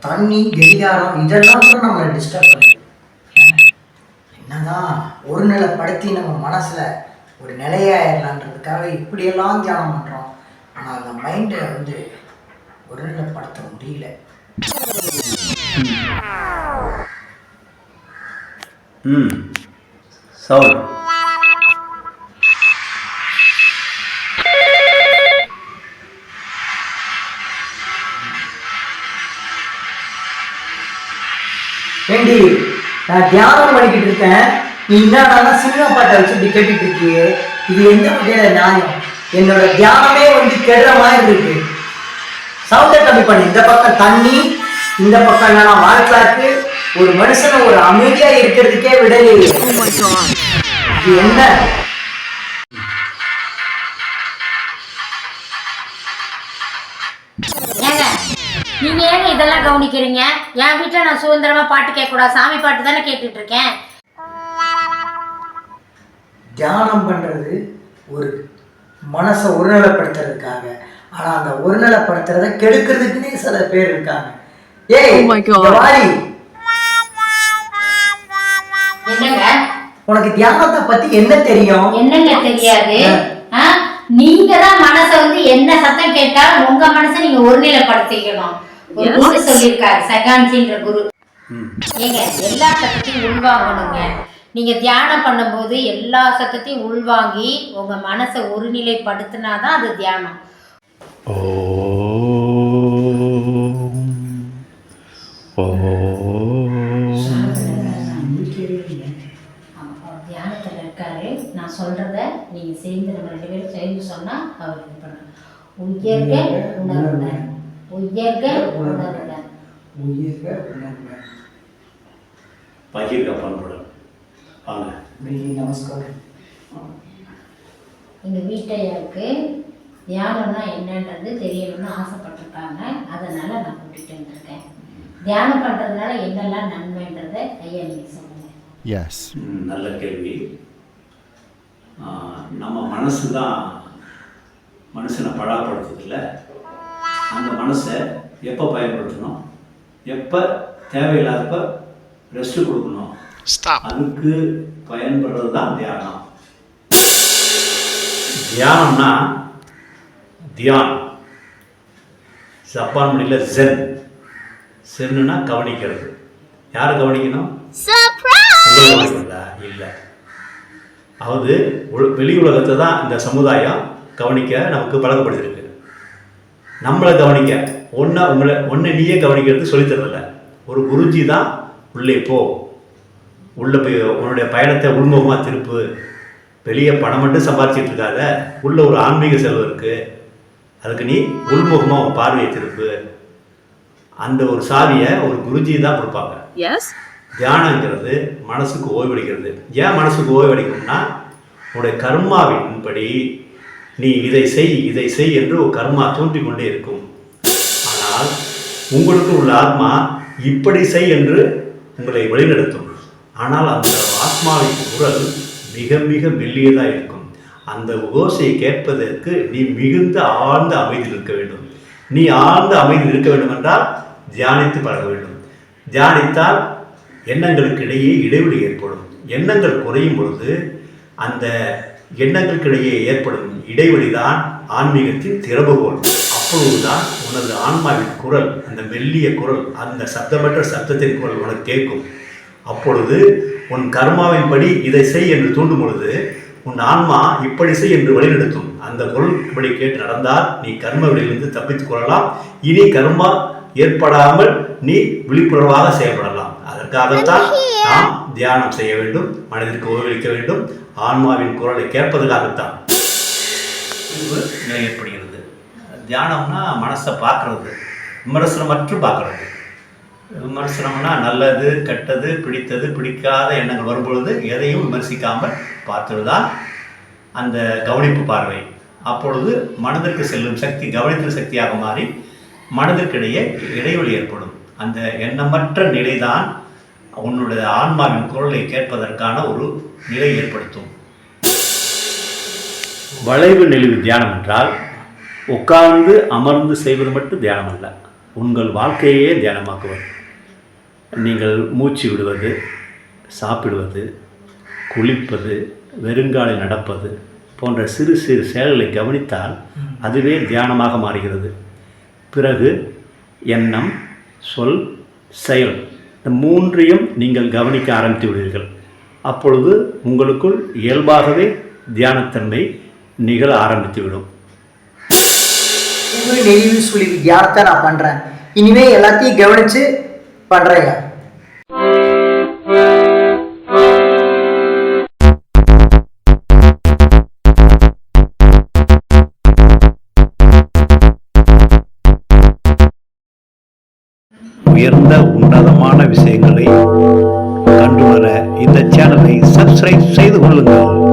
தண்ணி கடிகாரம் இதெல்லாம் கூட நம்மளை டிஸ்டர்ப் பண்ணுது என்னதான் ஒரு நிலைப்படுத்தி நம்ம மனசில் ஒரு நிலையாயிடலான்றதுக்காக இப்படியெல்லாம் தியானம் பண்ணுறோம் ஆனால் அந்த மைண்டை வந்து ஒரு நிலைப்படுத்த முடியல. ம். சவுல் ஏண்டி நான் தியானம் பண்ணிக்கிட்டு இருக்கேன். நீ என்னடா சினிமா பாட்டை வச்சு இப்படி கேட்டுட்டு இருக்கியே? இது எந்த வகையில நியாயம்? என்னோட தியானமே வந்து கெடுற மாதிரி இருக்கு. சவுண்டை கம்மி பண்ணி. இந்த பக்கம் தண்ணி இந்த பக்கம் என்னன்னா வாழ்க்கைக்கு ஒரு மனுஷனை ஒரு அமைதியா இருக்கிறதுக்கே விடலையே. இது என்ன? இதெல்லாம் கவனிக்கிறீங்க. என் வீட்டுல நான் சுதந்திரமா பாட்டு கேட்க கூடாது சாமி பாட்டு தானே கேட்டுட்டு இருக்கேன் தியானம் பண்றது ஒரு மனசை ஒருநிலைப்படுத்துறதுக்காக ஆனா அந்த ஒருநிலைப்படுத்துறத கெடுக்கிறதுக்குன்னே சில பேர் இருக்காங்க. ஏய் Oh உனக்கு தியானத்தை பத்தி என்ன தெரியும்? என்னங்க தெரியாது? நீங்க தான் மனசை வந்து என்ன சத்தம் கேட்டாலும் உங்க மனசை நீங்க ஒருநிலைப்படுத்திக்கணும் ஒரு குரு சொல்லியிருக்காரு சகான்சின்ற குரு. ம். ஏங்க எல்லா சத்தத்தையும் உள்வாங்கணுங்க. நீங்க தியானம் பண்ணும்போது எல்லா சத்தத்தையும் உள்வாங்கி உங்க மனசை ஒருநிலைப்படுத்தினாதான் அது தியானம். தியானத்தில் இருக்காரு. நான் சொல்றத நீங்க சேர்ந்து நம்ம ரெண்டு பேரும் சேர்ந்து சொன்னா அவர் இது பண்ணணும் உயர்க உணர்வுடன் உயர்க உணர்வுடன் உயிர்க. பகிர்க பண்புடன். வாங்க. வெள்ளி நமஸ்காரம். எங்க வீட்டையாருக்கு தியானம்னா என்னன்றது தெரியணும்னு ஆசைப்பட்டிருக்காங்க. அதனால நான் கூட்டிட்டு வந்திருக்கேன். தியானம் பண்றதுனால என்னெல்லாம் நன்மைன்றதை ஐயா நீங்க சொல்லுங்க. Yes. ம், நல்ல கேள்வி. நம்ம மனசு தான் மனுஷனை பழாப்படுத்துதில்ல அந்த மனசை எப்போ பயன்படுத்தணும்? எப்போ தேவையில்லாதப்ப ரெஸ்ட் கொடுக்கணும்? Stop. அதுக்கு பயன்படுறது தான் தியானம். தியானம்னா தியானம். ஜப்பான் மொழியில் ஜென் சென்னுனா கவனிக்கிறது. யார் கவனிக்கணும்? கவனிக்கிறதா? இல்லை. அதாவது உல- வெளி உலகத்தை தான் இந்த சமுதாயம் கவனிக்க நமக்கு பழக்கப்படுத்திருக்கு. நம்மளை கவனிக்க. ஒன்றை உங்களை ஒன்றை நீயே கவனிக்கிறது சொல்லித் தரதில்ல ஒரு குருஜி தான் உள்ளே போ. உள்ளே போய் உன்னுடைய பயணத்தை உள்முகமாக திருப்பு. வெளியே பணம் மட்டும் சம்பாதிச்சிட்டு இருக்காத. உள்ள ஒரு ஆன்மீக செலவு இருக்கு. அதுக்கு நீ உள்முகமாக உன் பார்வையை திருப்பு. அந்த ஒரு சாவியை ஒரு குருஜி தான் கொடுப்பாங்க? தியானங்கிறது மனசுக்கு ஓய்வளிக்கிறது. ஏன் மனசுக்கு ஓய்வளிக்கணும்னா உன்னுடைய கர்மாவின்படி நீ இதை செய் இதை செய் என்று கர்மா தோன்றி கொண்டே இருக்கும். ஆனால் உங்களுக்கு உள்ள ஆத்மா இப்படி செய் என்று உங்களை வழிநடத்தும். ஆனால் அந்த ஆத்மாவின் குரல் மிக மிக மெல்லியதாக இருக்கும். அந்த ஓசையை கேட்பதற்கு நீ மிகுந்த ஆழ்ந்த அமைதியில் இருக்க வேண்டும். நீ ஆழ்ந்த அமைதியில் இருக்க வேண்டும் என்றால் தியானித்து பழக வேண்டும். தியானித்தால் எண்ணங்களுக்கு இடையே இடைவெளி ஏற்படும். எண்ணங்கள் குறையும் பொழுது அந்த எண்ணங்களுக்கிடையே ஏற்படும் இடைவெளி தான் ஆன்மீகத்தின் திறவுகோல் அப்பொழுதுதான் உனது ஆன்மாவின் குரல் அந்த மெல்லிய குரல் அந்த சப்தமற்ற சப்தத்தின் குரல் உனக்கு கேட்கும். அப்பொழுது உன் கர்மாவின்படி இதை செய் என்று தூண்டும் பொழுது உன் ஆன்மா இப்படி செய் என்று வழிநடத்தும். அந்த குரல்படி கேட்டு நடந்தால் நீ கர்ம வழியிலிருந்து தப்பித்துக் கொள்ளலாம். இனி கர்மா ஏற்படாமல் நீ விழிப்புணர்வாக செயல்படலாம். அதற்காகத்தான் நாம் தியானம் செய்ய வேண்டும் மனதிற்கு ஓய்வளிக்க வேண்டும். ஆன்மாவின் குரலை கேட்பதற்காகத்தான். நிலை ஏற்படுகிறது தியானம்னா மனசை பார்க்கறது. விமர்சனமற்று பார்க்கறது. விமர்சனம்னா நல்லது கெட்டது பிடித்தது பிடிக்காத எண்ணங்கள் வரும்பொழுது எதையும் விமர்சிக்காமல் பார்ப்பது தான் அந்த கவனிப்பு பார்வை. அப்பொழுது மனதிற்கு செல்லும் சக்தி கவனித்தல் சக்தியாக மாறி மனதிற்கிடையே இடைவெளி ஏற்படும். அந்த எண்ணமற்ற நிலைதான் உன்னுடைய ஆன்மாவின் குரலை கேட்பதற்கான ஒரு நிலை ஏற்படுத்தும். வளைவு நெளிவு தியானம் என்றால் உட்கார்ந்து அமர்ந்து செய்வது மட்டும் தியானம் அல்ல உங்கள் வாழ்க்கையே தியானமாக்குவது. நீங்கள் மூச்சு விடுவது சாப்பிடுவது குளிப்பது வெறுங்காலில் நடப்பது போன்ற சிறு சிறு செயல்களை கவனித்தால் அதுவே தியானமாக மாறுகிறது. பிறகு எண்ணம் சொல் செயல் இந்த மூன்றையும் நீங்கள் கவனிக்க ஆரம்பித்து விடுவீர்கள். அப்பொழுது உங்களுக்குள் இயல்பாகவே தியானத்தன்மை நிகழ ஆரம்பித்துவிடும் ஒவ்வொரு சொல்லி தியானத்தை நான் பண்றேன். இனிமே எல்லாத்தையும் கவனிச்சு பண்றேங்க உயர்ந்த உன்னதமான விஷயங்களை கண்டுவர இந்த சேனலை சப்ஸ்கிரைப் செய்து கொள்ளுங்கள்.